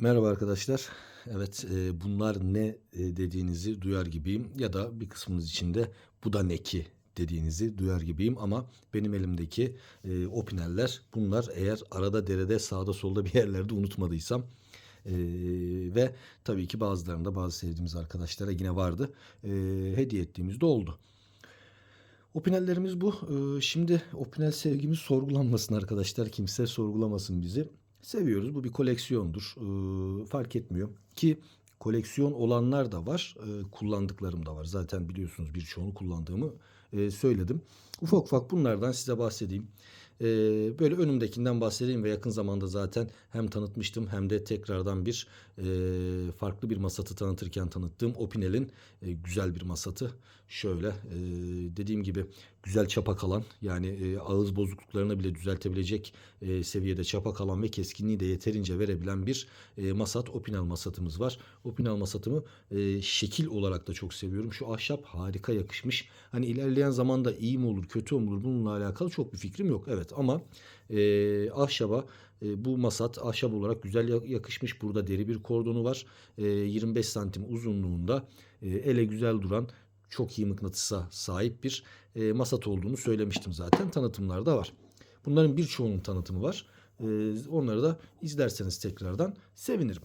Merhaba arkadaşlar. Evet, e, bunlar ne e, dediğinizi duyar gibiyim ya da bir kısmınız için de bu da ne ki dediğinizi duyar gibiyim ama benim elimdeki e, opineller bunlar eğer arada derede sağda solda bir yerlerde unutmadıysam e, ve tabii ki bazılarında bazı sevdiğimiz arkadaşlara yine vardı e, hediye ettiğimizde oldu. Opinellerimiz bu. Ee, Şimdi opinel sevgimiz sorgulanmasın arkadaşlar. Kimse sorgulamasın bizi. Seviyoruz. Bu bir koleksiyondur. Ee, Fark etmiyor. Ki koleksiyon olanlar da var. ee, Kullandıklarım da var. Zaten biliyorsunuz birçoğunu kullandığımı e, söyledim. Ufak ufak bunlardan size bahsedeyim. Ee, Böyle önümdekinden bahsedeyim ve yakın zamanda zaten hem tanıtmıştım hem de tekrardan bir e, farklı bir masatı tanıtırken tanıttığım Opinel'in e, güzel bir masatı. Şöyle e, dediğim gibi güzel çapa kalan yani e, ağız bozukluklarını bile düzeltebilecek e, seviyede çapa kalan ve keskinliği de yeterince verebilen bir e, masat Opinel masatımız var. Opinel masatımı e, şekil olarak da çok seviyorum. Şu ahşap harika yakışmış. Hani ilerleyen zamanda iyi mi olur kötü olur bununla alakalı çok bir fikrim yok. Evet ama e, ahşaba e, bu masat ahşap olarak güzel ya- yakışmış. Burada deri bir kordonu var. E, 25 santim uzunluğunda e, ele güzel duran çok iyi mıknatısa sahip bir e, masat olduğunu söylemiştim zaten. Tanıtımlarda var. Bunların birçoğunun tanıtımı var. E, onları da izlerseniz tekrardan sevinirim.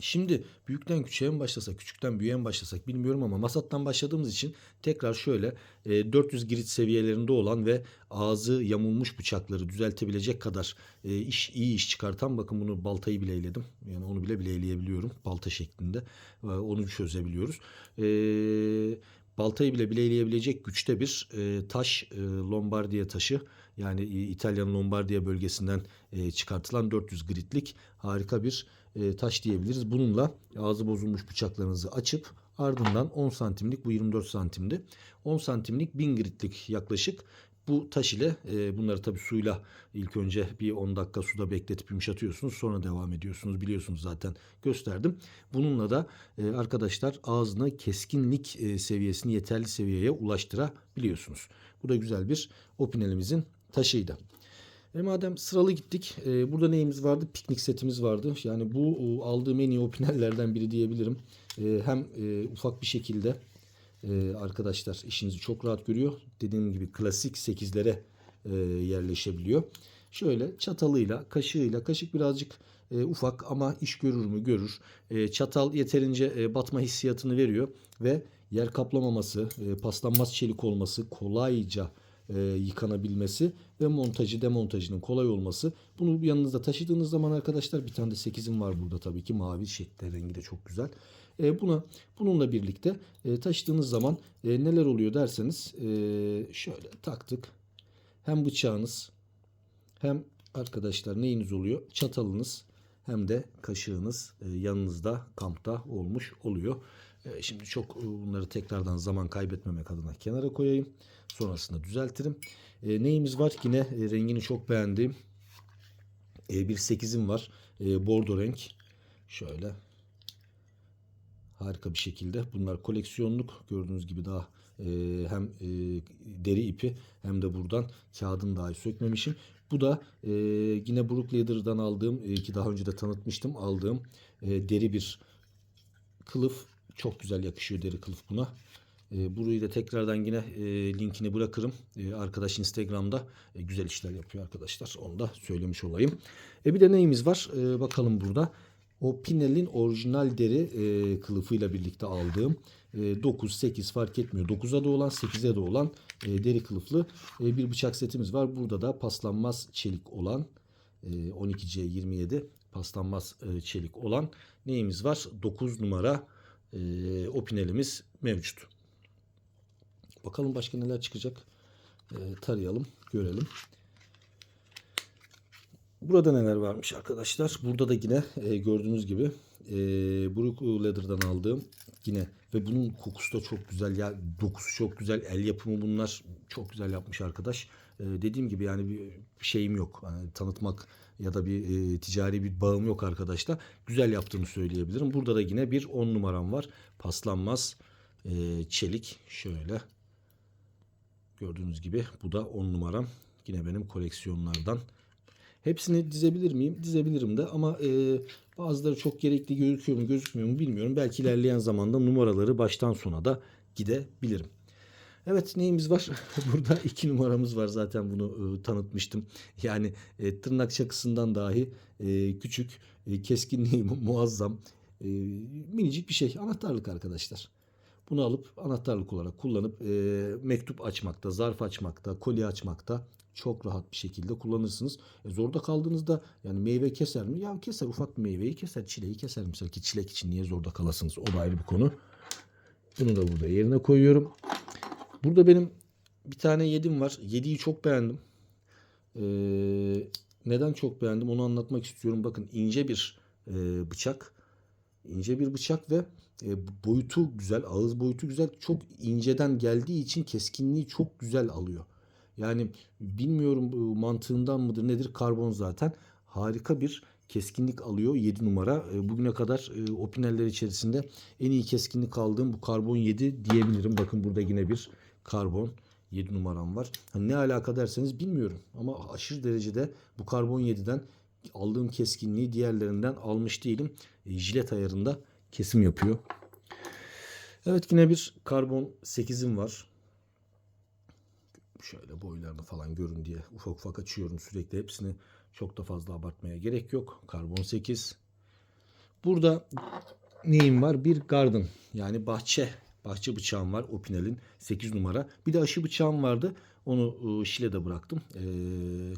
Şimdi büyükten küçüğe mi başlasak, küçükten büyüğe mi başlasak bilmiyorum ama masattan başladığımız için tekrar şöyle e, 400 girit seviyelerinde olan ve ağzı yamulmuş bıçakları düzeltebilecek kadar e, iş iyi iş çıkartan bakın bunu baltayı bileyledim. Yani onu bile bileyleyebiliyorum balta şeklinde. E, onu çözebiliyoruz. E, baltayı bile bileyleyebilecek güçte bir e, taş e, Lombardiya taşı yani e, İtalya'nın Lombardiya bölgesinden e, çıkartılan 400 gritlik harika bir e, taş diyebiliriz. Bununla ağzı bozulmuş bıçaklarınızı açıp ardından 10 santimlik bu 24 santimdi. 10 santimlik 1000 gritlik yaklaşık bu taş ile e, bunları tabi suyla ilk önce bir 10 dakika suda bekletip yumuşatıyorsunuz. Sonra devam ediyorsunuz. Biliyorsunuz zaten gösterdim. Bununla da e, arkadaşlar ağzına keskinlik e, seviyesini yeterli seviyeye ulaştırabiliyorsunuz. Bu da güzel bir opinelimizin taşıydı. E madem sıralı gittik. e, burada neyimiz vardı? Piknik setimiz vardı. Yani bu e, aldığım en iyi opinellerden biri diyebilirim. E, hem e, ufak bir şekilde e, arkadaşlar işinizi çok rahat görüyor. Dediğim gibi klasik 8'lere e, yerleşebiliyor. Şöyle çatalıyla, kaşığıyla, kaşık birazcık e, ufak ama iş görür mü görür. E, çatal yeterince e, batma hissiyatını veriyor ve yer kaplamaması, e, paslanmaz çelik olması, kolayca e, yıkanabilmesi ve montajı demontajının kolay olması. Bunu yanınızda taşıdığınız zaman arkadaşlar bir tane de 8'im var burada tabii ki mavi şekli rengi de çok güzel. E, buna bununla birlikte e, taşıdığınız zaman e, neler oluyor derseniz e, şöyle taktık. Hem bıçağınız hem arkadaşlar neyiniz oluyor? Çatalınız hem de kaşığınız e, yanınızda kampta olmuş oluyor. E, Şimdi çok e, bunları tekrardan zaman kaybetmemek adına kenara koyayım. Sonrasında düzeltirim. E, neyimiz var? Yine rengini çok beğendiğim bir 8'im var. E, bordo renk. Şöyle harika bir şekilde. Bunlar koleksiyonluk. Gördüğünüz gibi daha hem deri ipi hem de buradan kağıdını dahi sökmemişim. Bu da yine Brook Leather'dan aldığım ki daha önce de tanıtmıştım aldığım deri bir kılıf. Çok güzel yakışıyor deri kılıf buna. E, burayı da tekrardan yine e, linkini bırakırım. E, arkadaş Instagram'da e, güzel işler yapıyor arkadaşlar. Onu da söylemiş olayım. E, bir de neyimiz var? E, bakalım burada. O Pinel'in orijinal deri e, kılıfıyla birlikte aldığım e, 9, 8 fark etmiyor. 9'a da olan 8'e de olan e, deri kılıflı e, bir bıçak setimiz var. Burada da paslanmaz çelik olan e, 12C27 paslanmaz e, çelik olan neyimiz var? 9 numara e, opinelimiz mevcut. Bakalım başka neler çıkacak. E, tarayalım, görelim. Burada neler varmış arkadaşlar? Burada da yine e, gördüğünüz gibi e, Brook Leather'dan aldığım yine ve bunun kokusu da çok güzel ya dokusu çok güzel el yapımı bunlar çok güzel yapmış arkadaş. E, dediğim gibi yani bir şeyim yok. Yani tanıtmak ya da bir e, ticari bir bağım yok arkadaşlar. Güzel yaptığını söyleyebilirim. Burada da yine bir 10 numaram var. Paslanmaz e, çelik şöyle gördüğünüz gibi bu da 10 numaram. Yine benim koleksiyonlardan Hepsini dizebilir miyim? Dizebilirim de ama e, bazıları çok gerekli gözüküyor mu gözükmüyor mu bilmiyorum. Belki ilerleyen zamanda numaraları baştan sona da gidebilirim. Evet neyimiz var? Burada iki numaramız var zaten bunu e, tanıtmıştım. Yani e, tırnak çakısından dahi e, küçük, e, keskinliği mu- muazzam, e, minicik bir şey. Anahtarlık arkadaşlar. Bunu alıp anahtarlık olarak kullanıp e, mektup açmakta, zarf açmakta, kolye açmakta çok rahat bir şekilde kullanırsınız. E, zorda kaldığınızda yani meyve keser mi? Ya keser ufak bir meyveyi keser, çileği keser mesela ki çilek için niye zorda kalasınız? O da ayrı bir konu. Bunu da burada yerine koyuyorum. Burada benim bir tane yedim var. Yediği çok beğendim. Ee, neden çok beğendim onu anlatmak istiyorum. Bakın ince bir e, bıçak. İnce bir bıçak ve e, boyutu güzel. Ağız boyutu güzel. Çok inceden geldiği için keskinliği çok güzel alıyor. Yani bilmiyorum mantığından mıdır nedir karbon zaten. Harika bir keskinlik alıyor 7 numara. E, Bugüne kadar e, Opinel'ler içerisinde en iyi keskinlik aldığım bu karbon 7 diyebilirim. Bakın burada yine bir karbon 7 numaram var. Hani ne alaka derseniz bilmiyorum. Ama aşırı derecede bu karbon 7'den aldığım keskinliği diğerlerinden almış değilim. E, jilet ayarında kesim yapıyor. Evet yine bir karbon 8'im var. Şöyle boylarını falan görün diye ufak ufak açıyorum sürekli hepsini. Çok da fazla abartmaya gerek yok. Karbon 8. Burada neyim var? Bir garden yani bahçe bahçe bıçağım var Opinel'in 8 numara. Bir de aşı bıçağım vardı. Onu e, Şile'de bıraktım. E,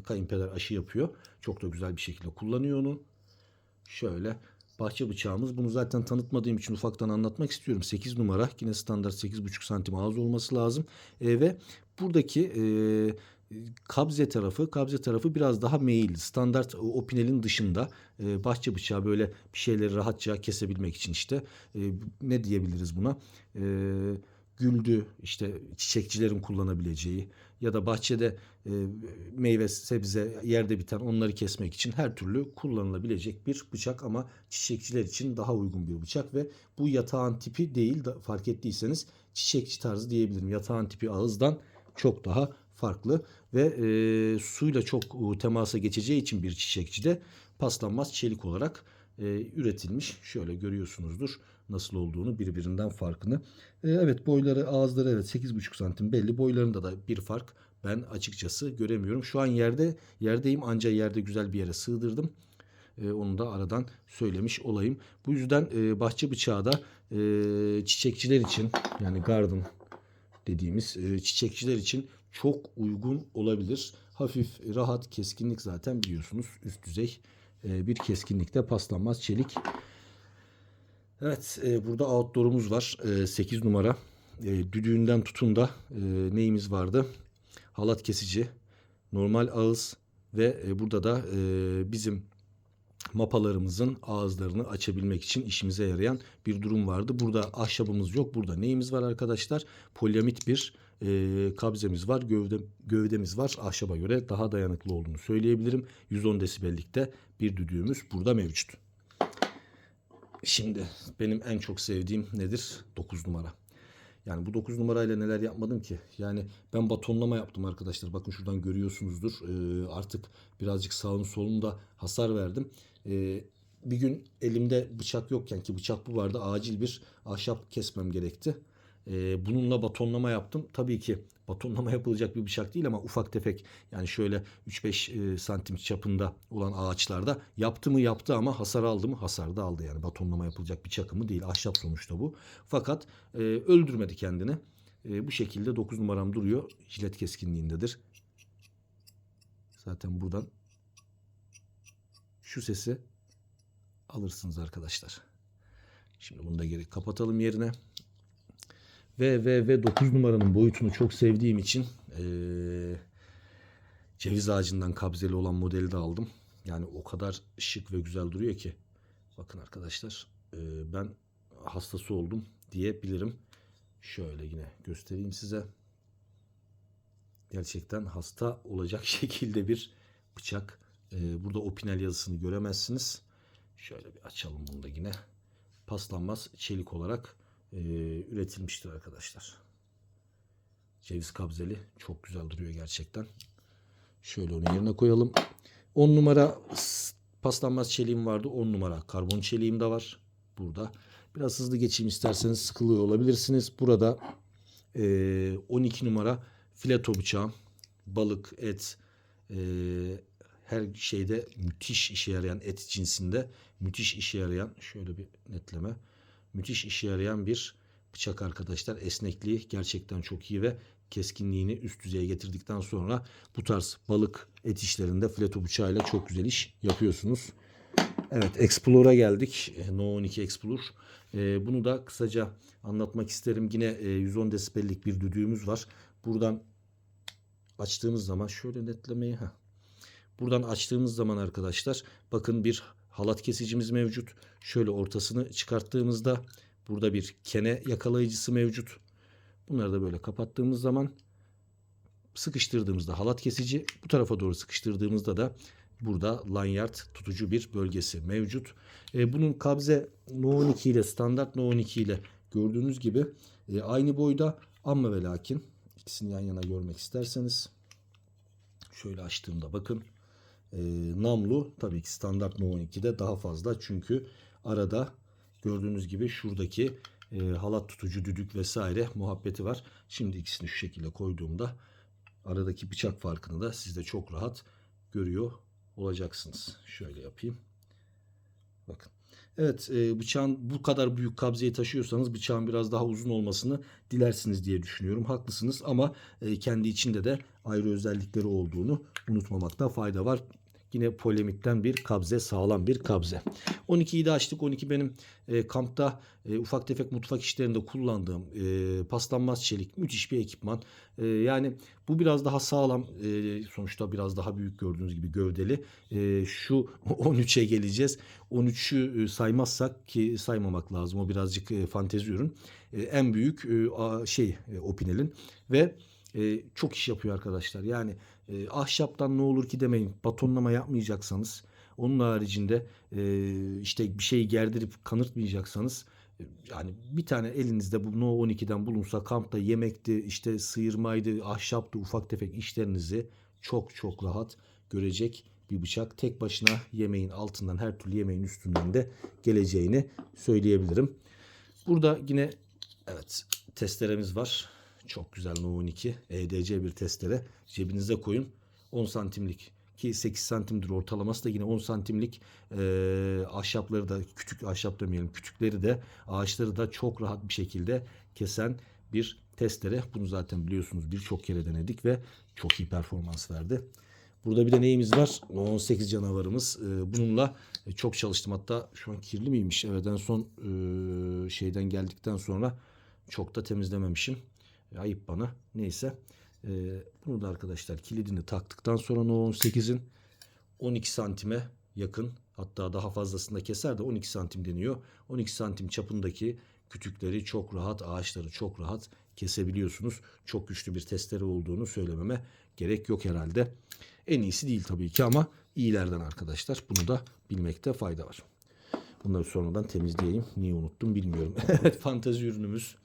kayınpeder aşı yapıyor. Çok da güzel bir şekilde kullanıyor onu. Şöyle bahçe bıçağımız. Bunu zaten tanıtmadığım için ufaktan anlatmak istiyorum. 8 numara. Yine standart 8,5 santim ağız olması lazım. E, ve buradaki e, kabze tarafı, kabze tarafı biraz daha meyilli. Standart Opinel'in dışında e, bahçe bıçağı böyle bir şeyleri rahatça kesebilmek için işte e, ne diyebiliriz buna? E, güldü işte çiçekçilerin kullanabileceği ya da bahçede e, meyve sebze yerde biten onları kesmek için her türlü kullanılabilecek bir bıçak ama çiçekçiler için daha uygun bir bıçak ve bu yatağın tipi değil fark ettiyseniz çiçekçi tarzı diyebilirim. Yatağın tipi ağızdan çok daha farklı ve e, suyla çok e, temasa geçeceği için bir çiçekçide paslanmaz çelik olarak e, üretilmiş. Şöyle görüyorsunuzdur nasıl olduğunu birbirinden farkını. E, evet boyları ağızları evet 8,5 santim belli. Boylarında da bir fark ben açıkçası göremiyorum. Şu an yerde yerdeyim ancak yerde güzel bir yere sığdırdım. Onu da aradan söylemiş olayım. Bu yüzden bahçe bıçağı da çiçekçiler için yani garden dediğimiz çiçekçiler için çok uygun olabilir. Hafif, rahat, keskinlik zaten biliyorsunuz üst düzey e, bir keskinlikte paslanmaz çelik. Evet e, burada outdoor'umuz var. E, 8 numara. E, düdüğünden tutun da neyimiz vardı? Halat kesici, normal ağız ve burada da bizim mapalarımızın ağızlarını açabilmek için işimize yarayan bir durum vardı. Burada ahşabımız yok. Burada neyimiz var arkadaşlar? Polyamit bir e, kabzemiz var. Gövde, gövdemiz var. Ahşaba göre daha dayanıklı olduğunu söyleyebilirim. 110 desibellikte bir düdüğümüz burada mevcut. Şimdi benim en çok sevdiğim nedir? 9 numara. Yani bu 9 numarayla neler yapmadım ki? Yani ben batonlama yaptım arkadaşlar. Bakın şuradan görüyorsunuzdur. Ee, artık birazcık sağını solunu da hasar verdim. Ee, bir gün elimde bıçak yokken ki bıçak bu vardı. Acil bir ahşap kesmem gerekti. Ee, bununla batonlama yaptım. Tabii ki batonlama yapılacak bir bıçak değil ama ufak tefek yani şöyle 3-5 e, santim çapında olan ağaçlarda yaptı mı yaptı ama hasar aldı mı hasar da aldı yani batonlama yapılacak bir çakımı değil ahşap sonuçta bu. Fakat e, öldürmedi kendini. E, bu şekilde 9 numaram duruyor. Jilet keskinliğindedir. Zaten buradan şu sesi alırsınız arkadaşlar. Şimdi bunu da geri kapatalım yerine. Ve ve ve 9 numaranın boyutunu çok sevdiğim için eee, ceviz ağacından kabzeli olan modeli de aldım. Yani o kadar şık ve güzel duruyor ki. Bakın arkadaşlar eee, ben hastası oldum diyebilirim. Şöyle yine göstereyim size. Gerçekten hasta olacak şekilde bir bıçak. Eee, burada Opinel yazısını göremezsiniz. Şöyle bir açalım bunu da yine. Paslanmaz çelik olarak e, üretilmiştir arkadaşlar. Ceviz kabzeli çok güzel duruyor gerçekten. Şöyle onu yerine koyalım. 10 numara paslanmaz çeliğim vardı. 10 numara karbon çeliğim de var. Burada. Biraz hızlı geçeyim isterseniz sıkılıyor olabilirsiniz. Burada e, 12 numara fileto bıçağım. Balık, et, e, her şeyde müthiş işe yarayan et cinsinde müthiş işe yarayan şöyle bir netleme müthiş işe yarayan bir bıçak arkadaşlar. Esnekliği gerçekten çok iyi ve keskinliğini üst düzeye getirdikten sonra bu tarz balık et işlerinde fileto bıçağıyla çok güzel iş yapıyorsunuz. Evet Explorer'a geldik. E, No 12 Explorer. E, bunu da kısaca anlatmak isterim. Yine e, 110 desibellik bir düdüğümüz var. Buradan açtığımız zaman şöyle netlemeyi ha. Buradan açtığımız zaman arkadaşlar bakın bir halat kesicimiz mevcut. Şöyle ortasını çıkarttığımızda burada bir kene yakalayıcısı mevcut. Bunları da böyle kapattığımız zaman sıkıştırdığımızda halat kesici bu tarafa doğru sıkıştırdığımızda da burada lanyard tutucu bir bölgesi mevcut. E, bunun kabze No 12 ile standart No 12 ile gördüğünüz gibi e, aynı boyda ama ve lakin ikisini yan yana görmek isterseniz şöyle açtığımda bakın e, namlu tabii ki standart No 12'de daha fazla çünkü arada gördüğünüz gibi şuradaki e, halat tutucu düdük vesaire muhabbeti var. Şimdi ikisini şu şekilde koyduğumda aradaki bıçak farkını da siz de çok rahat görüyor olacaksınız. Şöyle yapayım. Bakın. Evet e, bıçağın bu kadar büyük kabzeyi taşıyorsanız bıçağın biraz daha uzun olmasını dilersiniz diye düşünüyorum. Haklısınız ama e, kendi içinde de ayrı özellikleri olduğunu unutmamakta fayda var. Yine polemikten bir kabze, sağlam bir kabze. 12'yi de açtık. 12 benim e, kampta e, ufak tefek mutfak işlerinde kullandığım e, paslanmaz çelik müthiş bir ekipman. E, yani bu biraz daha sağlam. E, sonuçta biraz daha büyük gördüğünüz gibi gövdeli. E, şu 13'e geleceğiz. 13'ü e, saymazsak ki saymamak lazım. O birazcık e, fantezi ürün. E, en büyük e, a- şey e, Opinel'in ve e, çok iş yapıyor arkadaşlar. Yani e, ahşaptan ne olur ki demeyin. Batonlama yapmayacaksanız onun haricinde e, işte bir şeyi gerdirip kanırtmayacaksanız e, yani bir tane elinizde bu No 12'den bulunsa kampta yemekti, işte sıyırmaydı, ahşaptı, ufak tefek işlerinizi çok çok rahat görecek bir bıçak. Tek başına yemeğin altından her türlü yemeğin üstünden de geleceğini söyleyebilirim. Burada yine evet testeremiz var. Çok güzel No 12 EDC bir testere. Cebinize koyun. 10 santimlik ki 8 santimdir ortalaması da yine 10 santimlik e, ahşapları da küçük ahşap demeyelim küçükleri de ağaçları da çok rahat bir şekilde kesen bir testere. Bunu zaten biliyorsunuz birçok kere denedik ve çok iyi performans verdi. Burada bir de neyimiz var? No 18 canavarımız. Bununla çok çalıştım. Hatta şu an kirli miymiş? Evet en son şeyden geldikten sonra çok da temizlememişim. Ayıp bana. Neyse. E, bunu da arkadaşlar kilidini taktıktan sonra No 18'in 12 santime yakın hatta daha fazlasını da keser de 12 santim deniyor. 12 santim çapındaki kütükleri çok rahat, ağaçları çok rahat kesebiliyorsunuz. Çok güçlü bir testere olduğunu söylememe gerek yok herhalde. En iyisi değil tabii ki ama iyilerden arkadaşlar. Bunu da bilmekte fayda var. Bunları sonradan temizleyeyim. Niye unuttum bilmiyorum. Fantezi ürünümüz.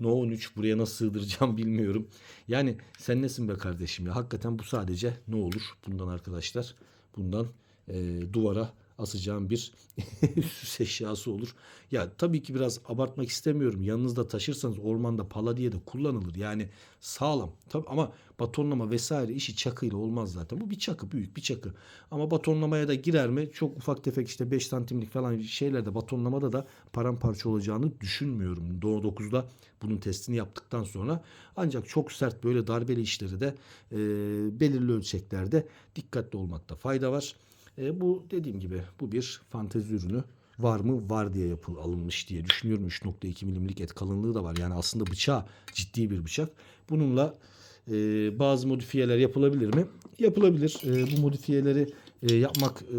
No 13 buraya nasıl sığdıracağım bilmiyorum. Yani sen nesin be kardeşim ya? Hakikaten bu sadece ne olur bundan arkadaşlar. Bundan e, duvara asacağım bir süs eşyası olur. Ya tabii ki biraz abartmak istemiyorum. Yanınızda taşırsanız ormanda pala diye de kullanılır. Yani sağlam. Tabii ama batonlama vesaire işi çakıyla olmaz zaten. Bu bir çakı, büyük bir çakı. Ama batonlamaya da girer mi? Çok ufak tefek işte 5 santimlik falan şeylerde batonlamada da paramparça olacağını düşünmüyorum. Doğu 9'da bunun testini yaptıktan sonra ancak çok sert böyle darbeli işleri de e, belirli ölçeklerde dikkatli olmakta fayda var. E, bu dediğim gibi bu bir fantezi ürünü. Var mı? Var diye yapıl alınmış diye düşünüyorum. 3.2 milimlik et kalınlığı da var. Yani aslında bıçağı ciddi bir bıçak. Bununla e, bazı modifiyeler yapılabilir mi? Yapılabilir. E, bu modifiyeleri e, yapmak e,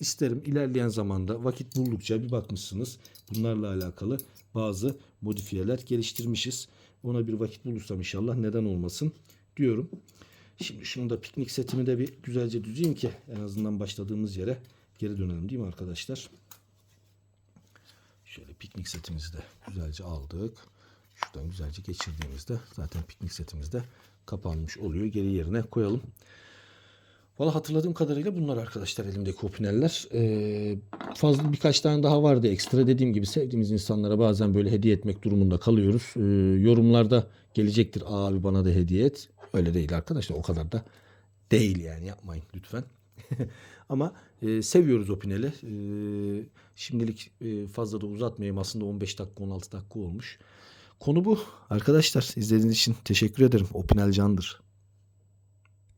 isterim. İlerleyen zamanda vakit buldukça bir bakmışsınız. Bunlarla alakalı bazı modifiyeler geliştirmişiz. Ona bir vakit bulursam inşallah neden olmasın diyorum. Şimdi şunu da piknik setimi de bir güzelce düzeyim ki en azından başladığımız yere geri dönelim değil mi arkadaşlar? Şöyle piknik setimizi de güzelce aldık. Şuradan güzelce geçirdiğimizde zaten piknik setimiz de kapanmış oluyor. Geri yerine koyalım. Valla hatırladığım kadarıyla bunlar arkadaşlar elimdeki opineller. Ee, fazla birkaç tane daha vardı ekstra. Dediğim gibi sevdiğimiz insanlara bazen böyle hediye etmek durumunda kalıyoruz. Ee, yorumlarda gelecektir abi bana da hediye et. Öyle değil arkadaşlar o kadar da değil yani yapmayın lütfen. Ama e, seviyoruz Opinel'i. E, şimdilik e, fazla da uzatmayayım. Aslında 15 dakika 16 dakika olmuş. Konu bu. Arkadaşlar izlediğiniz için teşekkür ederim. Opinel candır.